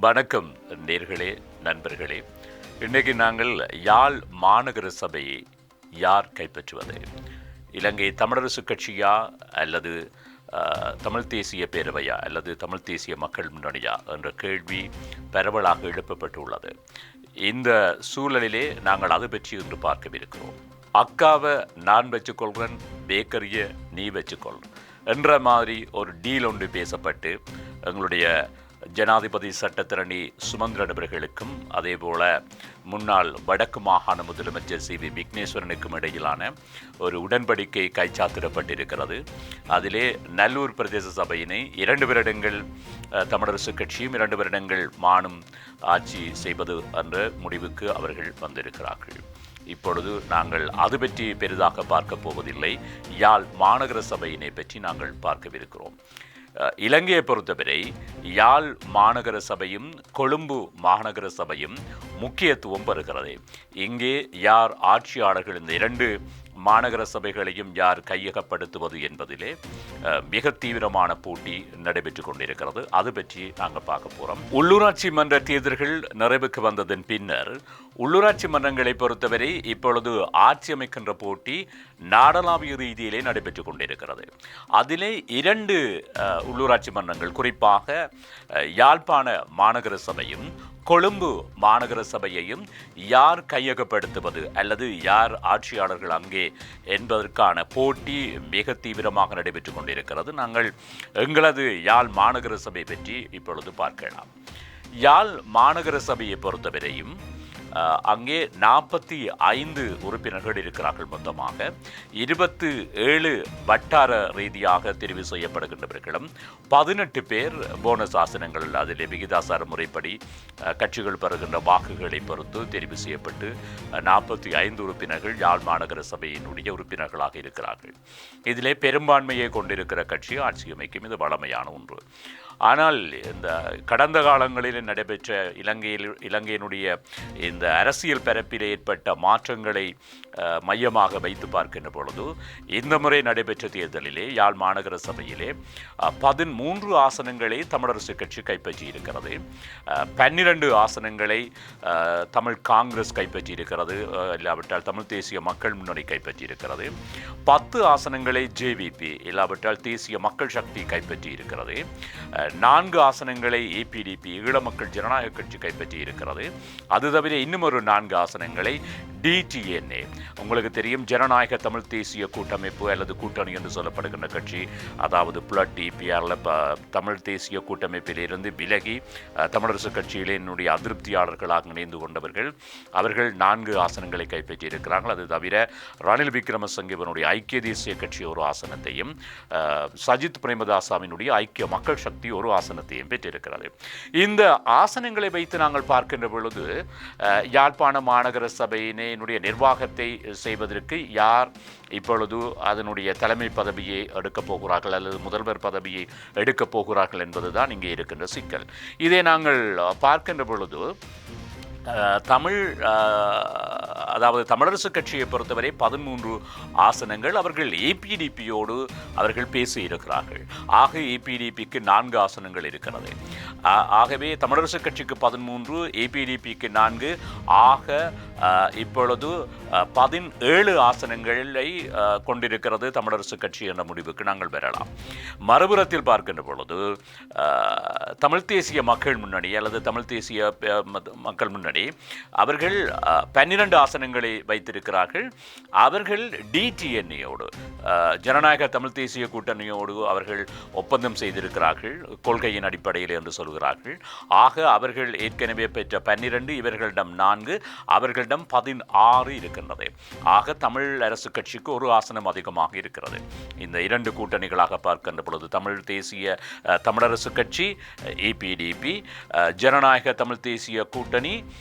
வணக்கம் நேர்களே நண்பர்களே. இன்றைக்கு நாங்கள் யாழ் மாநகர சபையை யார் கைப்பற்றுவது? இலங்கை தமிழரசு கட்சியா அல்லது தமிழ்த் தமிழ் தேசிய பேரவையா அல்லது தமிழ் தேசிய மக்கள் முன்னணியா என்ற கேள்வி பரவலாக எழுப்பப்பட்டுள்ளது. இந்த சூழலிலே நாங்கள் அது பற்றி இன்று பார்க்கவிருக்கிறோம். அக்காவை நான் வச்சுக்கொள்கிறேன் பேக்கரியை நீ வச்சுக்கொள் என்ற மாதிரி ஒரு டீல் ஒன்று பேசப்பட்டு எங்களுடைய ஜனாதிபதி சட்டத்திரணி சுமந்திரன் அவர்களுக்கும் அதேபோல முன்னாள் வடக்கு மாகாண முதலமைச்சர் சி வி விக்னேஸ்வரனுக்கும் இடையிலான ஒரு உடன்படிக்கை கைச்சாத்திடப்பட்டிருக்கிறது. அதிலே நல்லூர் பிரதேச சபையினை இரண்டு வருடங்கள் தமிழரசு கட்சியும் இரண்டு வருடங்கள் மானும் ஆட்சி செய்வது என்ற முடிவுக்கு அவர்கள் வந்திருக்கிறார்கள். இப்பொழுது நாங்கள் அது பற்றி பெரிதாக பார்க்க போவதில்லை. யாழ் மாநகர சபையினை பற்றி நாங்கள் பார்க்கவிருக்கிறோம். இலங்கையை பொறுத்தவரை யாழ் மாநகர சபையும் கொழும்பு மாநகர சபையும் முக்கியத்துவம் பெறுகிறது. இங்கே யார் ஆட்சியாளர்கள் இந்த இரண்டு மாநகர சபைகளையும் யார் கையகப்படுத்துவது என்பதிலே மிக தீவிரமான போட்டி நடைபெற்று கொண்டிருக்கிறது. அது பற்றி நாங்கள் பார்க்க போகிறோம் உள்ளூராட்சி மன்ற தேர்தல்கள் நிறைவுக்கு வந்ததன் பின்னர் உள்ளூராட்சி மன்றங்களை பொறுத்தவரை இப்பொழுது ஆட்சி அமைக்கின்ற போட்டி நாடளாவிய ரீதியிலே நடைபெற்றுக் கொண்டிருக்கிறது. அதிலே இரண்டு உள்ளூராட்சி மன்றங்கள் குறிப்பாக யாழ்ப்பாண மாநகர சபையும் கொழும்பு மாநகர சபையையும் யார் கையகப்படுத்துவது அல்லது யார் ஆட்சியாளர்கள் அங்கே என்பதற்கான போட்டி மிக தீவிரமாக நடைபெற்றுக் கொண்டிருக்கிறது. நாங்கள் எங்களது யாழ் மாநகர சபை பற்றி இப்பொழுது பார்க்கலாம். யாழ் மாநகர சபையை பொறுத்தவரையும் அங்கே நாற்பத்தி ஐந்து உறுப்பினர்கள் இருக்கிறார்கள் மொத்தமாக. இருபத்து ஏழு வட்டார ரீதியாக தெரிவு செய்யப்படுகின்றவர்களும் பதினெட்டு பேர் போனஸ் ஆசனங்கள் அதில் விகிதாசார முறைப்படி கட்சிகள் பெறுகின்ற வாக்குகளை பொறுத்து தெரிவு செய்யப்பட்டு நாற்பத்தி ஐந்து உறுப்பினர்கள் யாழ் மாநகர சபையினுடைய உறுப்பினர்களாக இருக்கிறார்கள். இதிலே பெரும்பான்மையை கொண்டிருக்கிற கட்சி ஆட்சி அமைக்கும் இது வளமையான ஒன்று. ஆனால் இந்த கடந்த காலங்களில் நடைபெற்ற இலங்கையில் இலங்கையினுடைய இந்த அரசியல் பரப்பில் ஏற்பட்ட மாற்றங்களை மையமாக வைத்து பார்க்கின்ற பொழுது இந்த முறை நடைபெற்ற தேர்தலிலே யாழ் மாநகர சபையிலே பதிமூன்று ஆசனங்களை தமிழரசு கட்சி கைப்பற்றி இருக்கிறது பன்னிரண்டு ஆசனங்களை தமிழ் காங்கிரஸ் கைப்பற்றி இருக்கிறது இல்லாவிட்டால் தமிழ் தேசிய மக்கள் முன்னணி கைப்பற்றி இருக்கிறது பத்து ஆசனங்களை ஜேவிபி இல்லாவிட்டால் தேசிய மக்கள் சக்தி கைப்பற்றி இருக்கிறது நான்கு ஆசனங்களை ஏபிடிபி ஈழ மக்கள் ஜனநாயக கட்சி கைப்பற்றி இருக்கிறது அது தவிர இன்னும் ஒரு நான்கு ஆசனங்களை டிடிஎன்ஏ உங்களுக்கு தெரியும் ஜனநாயக தமிழ் தேசிய கூட்டமைப்பு அல்லது கூட்டணி என்று சொல்லப்படுகின்ற கட்சி. அதாவது பிளட் டிபிஆரில் தமிழ் தேசிய கூட்டமைப்பிலிருந்து விலகி தமிழரசு கட்சியிலே என்னுடைய அதிருப்தியாளர்களாக இணைந்து கொண்டவர்கள். அவர்கள் நான்கு ஆசனங்களை கைப்பற்றியிருக்கிறார்கள். அது தவிர ரணில் விக்ரமசிங்கவனுடைய ஐக்கிய தேசிய கட்சி ஒரு ஆசனத்தையும் சஜித் பிரேமதாசாவினுடைய ஐக்கிய மக்கள் சக்தி ஒரு ஆசனத்தையும் பெற்றிருக்கிறது. இந்த ஆசனங்களை வைத்து நாங்கள் பார்க்கின்ற பொழுது யாழ்ப்பாண மாநகர சபையினை சபையினுடைய நிர்வாகத்தை செய்வதற்கு யார் இப்பொழுது அதனுடைய தலைமை பதவியை எடுக்கப் போகிறார்கள் அல்லது முதல்வர் பதவியை எடுக்கப் போகிறார்கள் என்பதுதான் இங்கே இருக்கின்ற சிக்கல். இதை நாங்கள் பார்க்கின்ற பொழுது தமிழ் அதாவது தமிழரசு கட்சியை பொறுத்தவரை பதிமூன்று ஆசனங்கள் அவர்கள் ஏபிடிபியோடு அவர்கள் பேசி இருக்கிறார்கள் ஆக ஏபிடிபிக்கு நான்கு ஆசனங்கள் இருக்கிறது. ஆகவே தமிழரசு கட்சிக்கு பதிமூன்று ஏபிடிபிக்கு நான்கு. ஆக இப்பொழுது பதினேழு ஆசனங்களை கொண்டிருக்கிறது தமிழரசு கட்சி என்ற முடிவுக்கு நாங்கள் வரலாம். மறுபுறத்தில் பார்க்கின்ற பொழுது தமிழ் தேசிய மக்கள் முன்னணி அல்லது தமிழ் தேசிய மக்கள் முன்னணி அவர்கள் பன்னிரண்டு ஆசனங்களை வைத்திருக்கிறார்கள். அவர்கள் டிடிஎன்ஏயோடு ஜனநாயக தமிழ் தேசிய கூட்டணியோடு அவர்கள் ஒப்பந்தம் செய்திருக்கிறார்கள் கொள்கையின் அடிப்படையில் என்று சொல்கிறார்கள். ஆக அவர்கள் ஏற்கனவே பெற்ற பன்னிரண்டு இவர்களிடம் நான்கு அவர்களிடம் பதினாறு இருக்கின்றது. ஆக தமிழ் அரசு கட்சிக்கு ஒரு ஆசனம் அதிகமாக இருக்கிறது. இந்த இரண்டு கூட்டணிகளாக பார்க்கின்ற பொழுது தமிழ் தேசிய தமிழரசு கட்சி ஏபிடிபி ஜனநாயக தமிழ் தேசிய கூட்டணி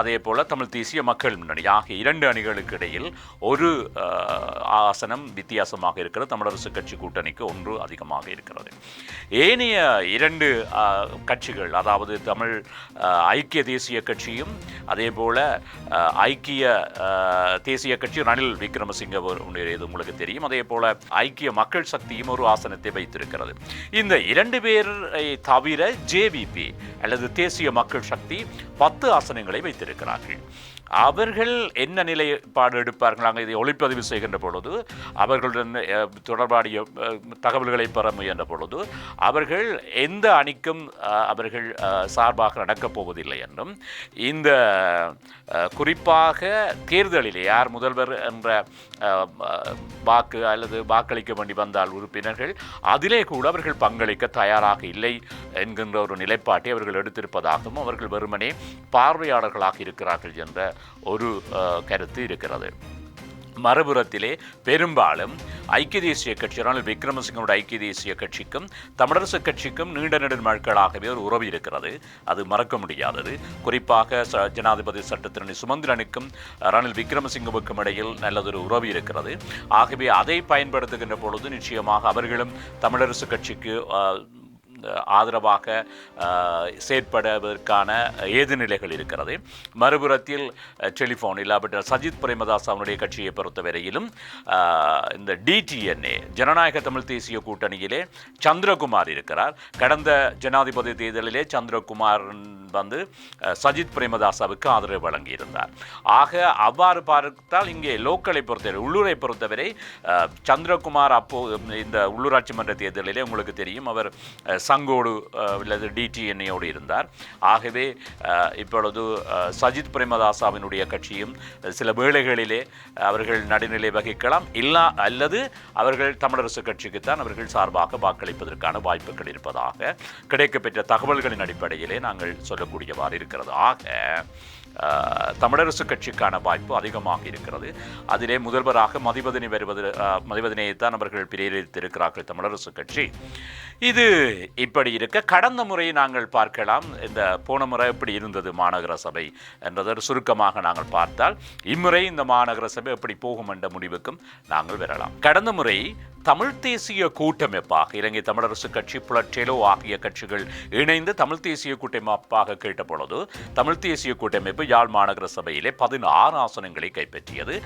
அதே போல தமிழ் தேசிய மக்கள் முன்னணி ஆகிய இரண்டு அணிகளுக்கு இடையில் ஒரு ஆசனம் வித்தியாசமாக இருக்கிறது. தமிழரசு கட்சி கூட்டணிக்கு ஒன்று அதிகமாக இருக்கிறது. ஏனைய இரண்டு கட்சிகள் அதாவது தமிழ் ஐக்கிய தேசிய கட்சியும் அதே போல் ஐக்கிய தேசிய கட்சி ரணில் விக்ரமசிங்க இது உங்களுக்கு தெரியும். அதே போல ஐக்கிய மக்கள் சக்தியும் ஒரு ஆசனத்தை வைத்திருக்கிறது. இந்த இரண்டு பேரை தவிர ஜேவிபி அல்லது தேசிய மக்கள் சக்தி பத்து ஆசனங்களை வைத்திருக்கிறார்கள். அவர்கள் என்ன நிலைப்பாடு எடுப்பார்கள்? நாங்கள் இதை ஒளிப்பதிவு செய்கின்ற பொழுது அவர்களுடன் தொடர்பாடிய தகவல்களை பெற முயன்ற பொழுது அவர்கள் எந்த அணிக்கும் அவர்கள் சார்பாக நடக்கப் போவதில்லை என்றும் இந்த குறிப்பாக தேர்தலிலே யார் முதல்வர் என்ற வாக்கு அல்லது வாக்களிக்க வேண்டி வந்தால் உறுப்பினர்கள் அதிலே கூட அவர்கள் பங்களிக்க தயாராக இல்லை என்கின்ற ஒரு நிலைப்பாட்டை அவர்கள் எடுத்திருப்பதாகவும் அவர்கள் வெறுமனே பார்வையாளர்களாக இருக்கிறார்கள் என்ற ஒரு கருத்து இருக்கிறது. மறுபுறத்திலே பெரும்பாலும் ஐக்கிய தேசிய கட்சி ரணில் விக்ரமசிங்கனோட ஐக்கிய தேசிய கட்சிக்கும் தமிழரசு கட்சிக்கும் நீண்ட நெடு நாட்களாகவே ஒரு உறவு இருக்கிறது. அது மறக்க முடியாதது. குறிப்பாக ச- ஜனாதிபதி சட்டத்திரணி சுமந்திரனுக்கும் ரணில் விக்ரமசிங்கவுக்கும் இடையில் நல்லதொரு உறவு இருக்கிறது. ஆகவே அதை பயன்படுத்துகின்ற பொழுது நிச்சயமாக அவர்களும் தமிழரசு கட்சிக்கு ஆதரவாக செயற்படுவதற்கான ஏதுநிலைகள் இருக்கிறது. மறுபுறத்தில் டெலிஃபோன் இல்லாவிட்ட சஜித் பிரேமதாஸ் அவனுடைய கட்சியை பொறுத்தவரையிலும் இந்த டிடிஎன்ஏ ஜனநாயக தமிழ் தேசிய கூட்டணியிலே சந்திரகுமார் இருக்கிறார். கடந்த ஜனாதிபதி தேர்தலிலே சந்திரகுமார் வந்து சஜித் பிரேமதாசாவுக்கு ஆதரவு வழங்கியிருந்தார். ஆக அவ்வாறு பார்த்தால் இங்கே லோக்கலை பொறுத்தவரை உள்ளூரை பொறுத்தவரை சந்திரகுமார் அப்போ இந்த உள்ளூராட்சி மன்ற தேர்தலிலே உங்களுக்கு தெரியும் அவர் சங்கோடு அல்லது டிடிஎன்ஏயோடு இருந்தார். ஆகவே இப்பொழுது சஜித் பிரேமதாசாவினுடைய கட்சியும் சில வேளைகளிலே அவர்கள் நடுநிலை வகிக்கலாம். இல்லா அல்லது அவர்கள் தமிழரசு கட்சிக்குத்தான் அவர்கள் சார்பாக வாக்களிப்பதற்கான வாய்ப்புகள் இருப்பதாக கிடைக்கப்பெற்ற தகவல்களின் அடிப்படையிலே நாங்கள் சொல்லக்கூடியவாறு இருக்கிறது. ஆக தமிழரசு கட்சிக்கான வாய்ப்பு அதிகமாக இருக்கிறது. அதிலே முதல்வராக மதிபதினி வருவது மதிபதினியை தான் அவர்கள் பிரேரித்திருக்கிறார்கள் தமிழரசு கட்சி. இது இப்படி இருக்க கடந்த முறை நாங்கள் பார்க்கலாம் இந்த போன முறை எப்படி இருந்தது மாநகர சபை என்றதை சுருக்கமாக நாங்கள் பார்த்தால் இம்முறை இந்த மாநகர சபை எப்படி போகும் என்ற முடிவுக்கும் நாங்கள் வரலாம். கடந்த முறை தமிழ் தேசிய கூட்டமைப்பாக இலங்கை தமிழரசு கட்சி புலற்றேலோ ஆகிய கட்சிகள் இணைந்து தமிழ் தேசிய கூட்டமைப்பாக கேட்டபொழுது தமிழ் தேசிய கூட்டமைப்பு யாழ் மாநகர சபையிலே பதினாறு ஆசனங்களை கைப்பற்றியது.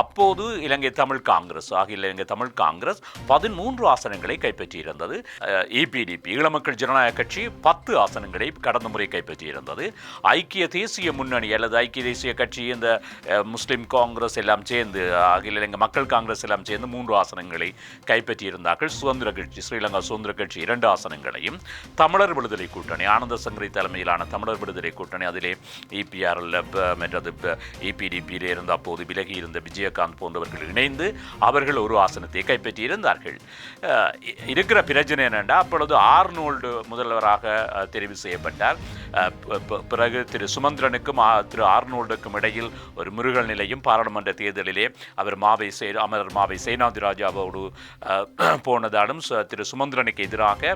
அப்போது இலங்கை தமிழ் காங்கிரஸ் ஆகிய இலங்கை தமிழ் காங்கிரஸ் பதிமூன்று ஆசனங்களை கைப்பற்றியிருந்தது. இபிடிபி ஈழமக்கள் ஜனநாயக கட்சி பத்து ஆசனங்களை கடந்த முறை கைப்பற்றியிருந்தது. ஐக்கிய தேசிய முன்னணி அல்லது ஐக்கிய தேசிய கட்சி இந்த முஸ்லிம் காங்கிரஸ் எல்லாம் சேர்ந்து அகில இலங்கை மக்கள் காங்கிரஸ் எல்லாம் சேர்ந்து மூன்று ஆசனங்களை கைப்பற்றியிருந்தார்கள். சுதந்திர கட்சி ஸ்ரீலங்கா சுதந்திர கட்சி இரண்டு ஆசனங்களையும் தமிழர் விடுதலை கூட்டணி ஆனந்த சங்கரி தலைமையிலான தமிழர் விடுதலை கூட்டணி அதிலே இபிஆர்எல் மற்றது இபிடிபியில் இருந்த அப்போது விலகி இருந்த விஜயகாந்த் போன்றவர்கள் இணைந்து அவர்கள் ஒரு ஆசனத்தை கைப்பற்றியிருந்தார்கள். இருக்கிற பிரச்சனை என்னென்னா அப்பொழுது ஆர்னோல்டு முதல்வராக தெரிவு செய்யப்பட்டார். பிறகு திரு சுமந்திரனுக்கும் திரு ஆர்னோல்டுக்கும் இடையில் ஒரு முருகல் நிலையும் பாராளுமன்ற தேர்தலிலே அவர் மாவை சே அமரர் மாவை சேனாதிராஜாவோடு போனதாலும் சு- திரு சுமந்திரனுக்கு எதிராக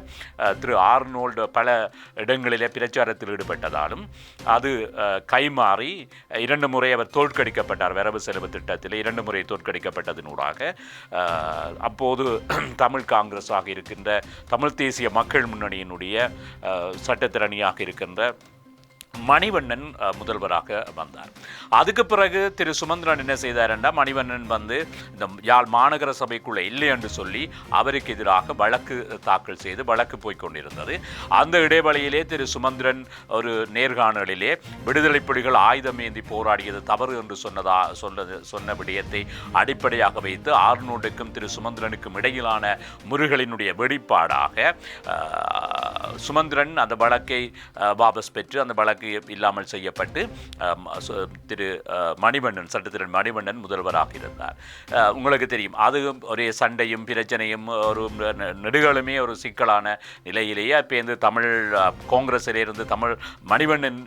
திரு ஆர்னோல்டு பல இடங்களிலே பிரச்சாரத்தில் ஈடுபட்டதாலும் அது கைமாறி இரண்டு முறை அவர் தோற்கடிக்கப்பட்டார் வரவு செலவு திட்டத்தில் இரண்டு முறை தோற்கடிக்கப்பட்டதினூடாக அப்போது தமிழ் காங்கிரஸாக இருக்கின்ற தமிழ் தேசிய மக்கள் முன்னணியினுடைய சட்டத்திறனியாக இருக்கின்ற மணிவண்ணன் முதல்வராக வந்தார். அதுக்கு பிறகு திரு சுமந்திரன் என்ன செய்தார் மணிவண்ணன் வந்து இந்த யாழ் மாநகர சபைக்குள்ளே இல்லை என்று சொல்லி அவருக்கு எதிராக வழக்கு தாக்கல் செய்து வழக்கு போய்க் கொண்டிருந்தது. அந்த இடைவெளியிலே திரு சுமந்திரன் ஒரு நேர்காணலிலே விடுதலை புலிகள் ஆயுதம் ஏந்தி போராடியது தவறு என்று சொன்னதா சொன்னது சொன்ன விடயத்தை அடிப்படையாக வைத்து ஆர்னோடுக்கும் திரு சுமந்திரனுக்கும் இடையிலான முருகலினுடைய வெளிப்பாடாக சுமந்திரன் அந்த வழக்கை வாபஸ் பெற்று அந்த வழக்கு இல்லாமல் செய்யப்பட்டு திரு மணிவண்ணன் சட்டத்திரன் மணிவண்ணன் முதல்வராக இருந்தார் உங்களுக்கு தெரியும் அது ஒரே சண்டையும் பிரச்சனையும் ஒரு நெ- நெடுகளுமே ஒரு சிக்கலான நிலையிலேயே அப்போ தமிழ் காங்கிரஸிலிருந்து தமிழ் மணிவண்ணன்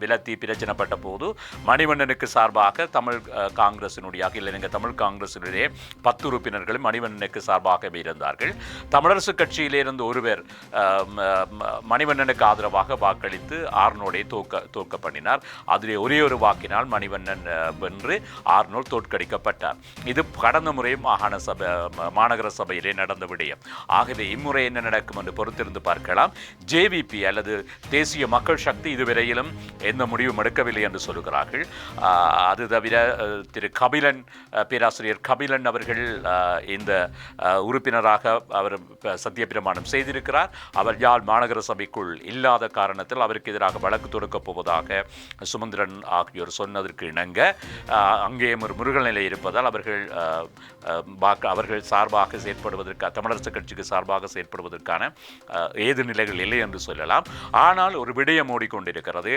விலத்தி பிரச்சனைப்பட்ட போது மணிவண்ணனுக்கு சார்பாக தமிழ் காங்கிரசினுடையாக காங்கிரசினுடைய எங்கள் தமிழ் காங்கிரசினுடைய பத்து உறுப்பினர்கள் மணிவண்ணனுக்கு சார்பாகவே இருந்தார்கள். தமிழரசு கட்சியிலிருந்து ஒருவர் மணிவண்ணனுக்கு ஆதரவாக வாக்களித்து ஆர்னோடை தோக்க தோற்க பண்ணினார் அதிலே ஒரே ஒரு வாக்கினால் மணிவண்ணன் வென்று ஆர்னோல் தோற்கடிக்கப்பட்டார். இது கடந்த முறை மாகாண சபை மாநகர சபையிலே நடந்த விடயம். ஆகவே இம்முறை என்ன நடக்கும் என்று பொறுத்திருந்து பார்க்கலாம். ஜேவிபி அல்லது தேசிய மக்கள் சக்தி இதுவரையிலும் எந்த முடிவும் எடுக்கவில்லை என்று சொல்கிறார்கள் அது தவிர திரு கபிலன் பேராசிரியர் கபிலன் அவர்கள் இந்த உறுப்பினராக அவர் சத்தியப்பிரமாணம் செய்திருக்கிறார். அவர் யாழ் மாநகர சபைக்குள் இல்லாத காரணத்தில் அவருக்கு எதிராக வழக்கு தொடுக்கப் போவதாக சுமந்திரன் ஆகியோர் சொன்னதற்கு இணங்க அங்கேயும் ஒரு முருகல் நிலை இருப்பதால் அவர்கள் அவர்கள் சார்பாக செயற்படுவதற்கு தமிழரசு கட்சிக்கு சார்பாக செயற்படுவதற்கான ஏது நிலைகள் இல்லை என்று சொல்லலாம். ஆனால் ஒரு விடயம் ஓடிக்கொண்டிருக்கிறது.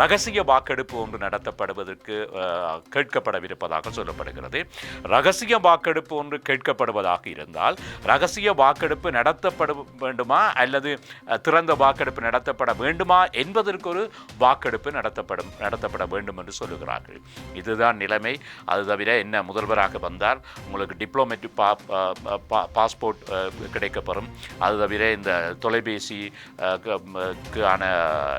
ரகசிய வாக்கெடுப்பு ஒன்று நடத்தப்படுவதற்கு கேட்கப்படவிருப்பதாக சொல்லப்படுகிறது. ரகசிய வாக்கெடுப்பு ஒன்று கேட்கப்படுவதாக இருந்தால் ரகசிய வாக்கெடுப்பு நடத்தப்பட வேண்டுமா அல்லது திறந்த வாக்கெடுப்பு நடத்தப்பட வேண்டுமா என்பதற்கு ஒரு வாக்கெடுப்பு நடத்தப்படும் நடத்தப்பட வேண்டும் என்று சொல்லுகிறார்கள். இதுதான் நிலைமை. அது தவிர என்ன முதல்வராக வந்தால் உங்களுக்கு டிப்ளோமேட்டிக் பா பா- பாஸ்போர்ட் கிடைக்கப்பெறும் அது தவிர இந்த தொலைபேசி க- க்கான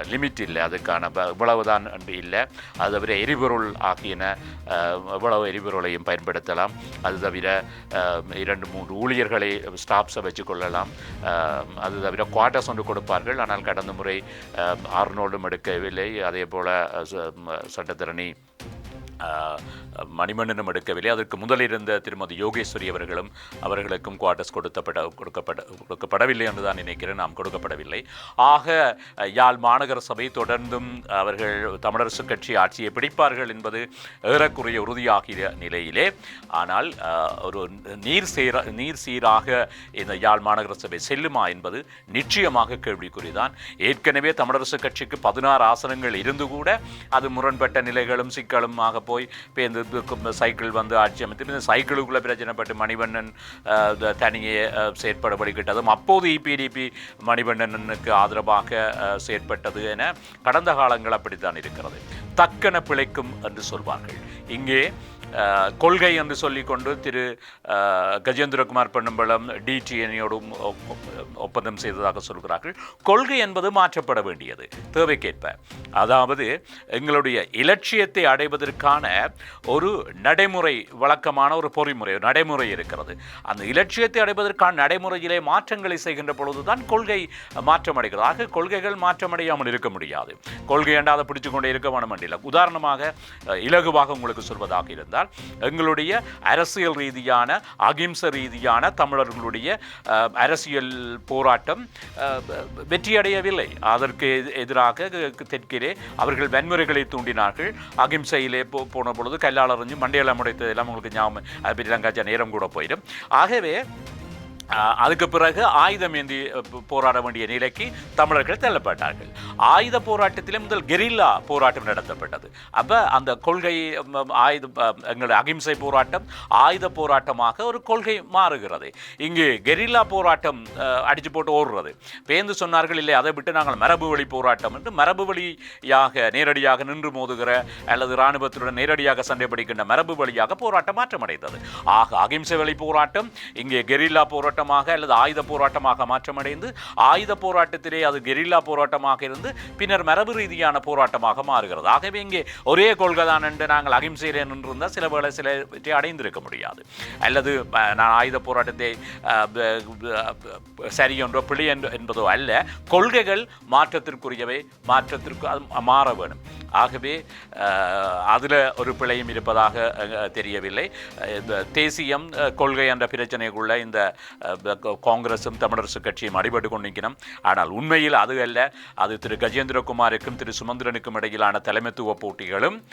லிமிட் இல்லை. அதுக்கான ப- இவ்வளவுதான் இல்லை. அது தவிர எரிபொருள் ஆகியன இவ்வளவு எரிபொருளையும் பயன்படுத்தலாம். அது தவிர இரண்டு மூன்று ஊழியர்களை ஸ்டாஃப்ஸை வச்சுக்கொள்ளலாம் அது தவிர குவார்ட்டர்ஸ் ஒன்று கொடுப்பார்கள். ஆனால் கடந்த முறை ஆர்னோல்டும் எடுக்கவில்லை. அதே போல் சட்டத்தரணி அஹ், மணிமண்டனம் எடுக்கவில்லை. அதற்கு முதலிருந்த திருமதி யோகேஸ்வரி அவர்களும் அவர்களுக்கும் குவார்டர்ஸ் கொடுத்தப்பட கொடுக்கப்பட கொடுக்கப்படவில்லை என்று தான் நினைக்கிறேன். நாம் கொடுக்கப்படவில்லை. ஆக யாழ் மாநகர சபை தொடர்ந்தும் அவர்கள் தமிழரசு கட்சி ஆட்சியை பிடிப்பார்கள் என்பது ஏறக்குறைய உறுதியாகிய நிலையிலே. ஆனால் ஒரு நீர் சீர நீர் சீராக இந்த யாழ் மாநகர சபை செல்லுமா என்பது நிச்சயமாக கேள்விக்குறிதான். ஏற்கனவே தமிழரசு கட்சிக்கு பதினாறு ஆசனங்கள் இருந்து கூட அது முரண்பட்ட நிலைகளும் சிக்கலுமாக போய் பேர்ந்து சைக்கிள் வந்து ஆட்சி அமைத்து இந்த சைக்கிளுக்குள்ள பிரச்சனைப்பட்டு மணிவண்ணன் தனியே செயற்பட கிட்டதும் அப்போது இபிடிபி மணிவண்ணனுக்கு ஆதரவாக செயற்பட்டது என கடந்த காலங்கள் அப்படித்தான் இருக்கிறது. தக்கன பிழைக்கும் என்று சொல்வார்கள். இங்கே கொள்கை என்று சொல்லிக்கொண்டு திரு கஜேந்திரகுமார் பொன்னம்பலம் டிடிஎனியோடும் ஒப்பந்தம் செய்ததாக சொல்கிறார்கள். கொள்கை என்பது மாற்றப்பட வேண்டியது தேவைக்கேற்ப. அதாவது எங்களுடைய இலட்சியத்தை அடைவதற்கான ஒரு நடைமுறை வழக்கமான ஒரு பொறிமுறை ஒரு நடைமுறை இருக்கிறது. அந்த இலட்சியத்தை அடைவதற்கான நடைமுறையிலே மாற்றங்களை செய்கின்ற பொழுதுதான் கொள்கை மாற்றமடைகிறது. ஆக கொள்கைகள் மாற்றமடையாமல் இருக்க முடியாது. கொள்கை அண்டாத பிடிச்சு கொண்டே இருக்க வேணும் இல்லை. உதாரணமாக இலகுவாக உங்களுக்கு சொல்வதாக இருந்தால் எங்களுடைய அரசியல் ரீதியான அகிம்ச ரீதியான தமிழர்களுடைய அரசியல் போராட்டம் வெற்றியடையவில்லை. அதற்கு எதிராக தெற்கிலே அவர்கள் வன்முறைகளை தூண்டினார்கள். அகிம்சையிலே போன பொழுது கல்லால் அறிஞ்சு மண்டையெல்லாம் முடைத்தது எல்லாம் உங்களுக்கு ஞாபகம் அது நேரம் கூட போயிடும் ஆகவே அதுக்கு பிறகு ஆயுதம் ஏந்தி போராட வேண்டிய நிலைக்கு தமிழர்கள் தள்ளப்பட்டார்கள் ஆயுத போராட்டத்திலே முதல் கெரில்லா போராட்டம் நடத்தப்பட்டது. அப்போ அந்த கொள்கை ஆயுத எங்களுடைய அகிம்சை போராட்டம் ஆயுத போராட்டமாக ஒரு கொள்கை மாறுகிறது. இங்கு கெரில்லா போராட்டம் அடித்து போட்டு ஓடுறது. பேந்து சொன்னார்கள் இல்லை அதை விட்டு நாங்கள் மரபு வழி போராட்டம் என்று மரபு வழியாக நேரடியாக நின்று மோதுகிற அல்லது இராணுவத்துடன் நேரடியாக சண்டை பிடிக்கின்ற மரபு வழியாக போராட்டம் மாற்றமடைந்தது. ஆக அகிம்சை வழி போராட்டம் இங்கே கெரில்லா போராட்டமாக அல்லது ஆயுத போராட்டமாக மாற்றமடைந்து ஆயுத போராட்டத்திலே அது கெரில்லா போராட்டமாக இருந்து பின்னர் மரபு ரீதியான போராட்டமாக மாறுகிறது. ஆகவே இங்கே ஒரே கொள்கை தான் என்று நாங்கள் அகிம்சையிலே நின்றிருந்தால் சில வேளை சில வெற்றி அடைந்திருக்க முடியாது. அல்லது நான் ஆயுத போராட்டத்தை சரி என்றோ பிழை என்றோ என்பதோ அல்ல. கொள்கைகள் மாற்றத்திற்குரியவை. மாற்றத்திற்கு அது மாற வேணும் ஆகவே அதில் ஒரு பிழையும் இருப்பதாக தெரியவில்லை. இந்த தேசியம் கொள்கை என்ற பிரச்சனைக்குள்ள இந்த காங்கிரஸும் தமிழரசு கட்சியும் அடிபட்டு கொண்டிருக்கணும் ஆனால் உண்மையில் அது அல்ல. அது திரு கஜேந்திரகுமாருக்கும் திரு சுமந்திரனுக்கும் இடையிலான தலைமைத்துவ போட்டிகளும்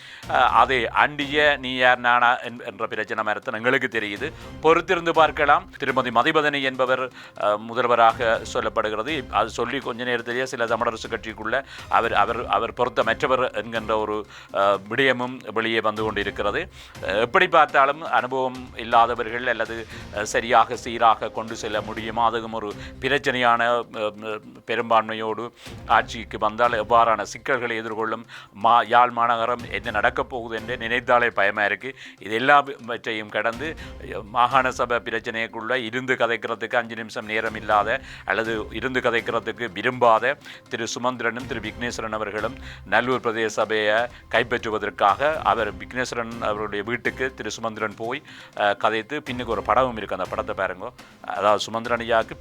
அதை அண்டிய நீ யார் நானா என்- என்ற பிரச்சனை மரத்தன் எங்களுக்கு தெரியுது. பொறுத்திருந்து பார்க்கலாம். திருமதி மதிபதனி என்பவர் முதல்வராக சொல்லப்படுகிறது. அது சொல்லி கொஞ்ச நேரத்திலேயே சில தமிழரசு கட்சிக்குள்ள அவர் அவர் அவர் பொருத்தமற்றவர் என்கின்ற ஒரு விடயமும் வெளியே வந்து கொண்டிருக்கிறது. எப்படி பார்த்தாலும் அனுபவம் இல்லாதவர்கள் அல்லது சரியாக சீராக கொண்டு செல்ல முடியுமா? அதுவும் ஒரு பிரச்சனையான பெரும்பான்மையோடு ஆட்சிக்கு வந்தால் எவ்வாறான சிக்கல்களை எதிர்கொள்ளும் மா யாழ் மாநகரம் என்ன நடக்கப் போகுது என்று நினைத்தாலே பயமாக இருக்குது இது எல்லாவற்றையும் கடந்து மாகாண சபை பிரச்சனைக்குள்ள இருந்து கதைக்கிறதுக்கு அஞ்சு நிமிஷம் நேரம் இல்லாத அல்லது இருந்து கதைக்கிறதுக்கு விரும்பாத திரு சுமந்திரனும் திரு விக்னேஸ்வரன் அவர்களும் நல்லூர் பிரதேச சபையை கைப்பற்றுவதற்காக அவர் விக்னேஸ்வரன் அவருடைய வீட்டுக்கு திரு சுமந்திரன் போய் கதைத்து பின்னுக்கு ஒரு படமும் இருக்குது அந்த படத்தை பாருங்க. அதாவது சுமந்திரன் ஐயாவுக்கு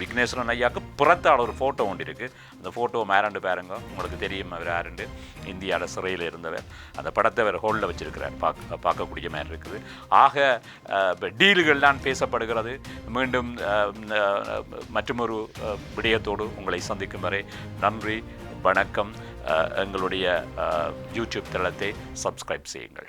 விக்னேஸ்வரன் ஐயாவுக்கு புறத்தால் ஒரு ஃபோட்டோ ஒன்று இருக்குது அந்த ஃபோட்டோ மேரண்டு பாருங்க. உங்களுக்கு தெரியும் அவர் யாருண்டு? இந்தியாவில் சிறையில் இருந்தவர். அந்த படத்தை அவர் ஹோலில் வச்சிருக்கிறார். பார்க்க பார்க்கக்கூடிய மாதிரி இருக்குது. ஆக டீல்கள் தான் பேசப்படுகிறது. மீண்டும் மற்றொரு விடயத்தோடு உங்களை சந்திக்கும் வரை நன்றி வணக்கம். எங்களுடைய யூடியூப் தளத்தை சப்ஸ்கிரைப் செய்யுங்கள்.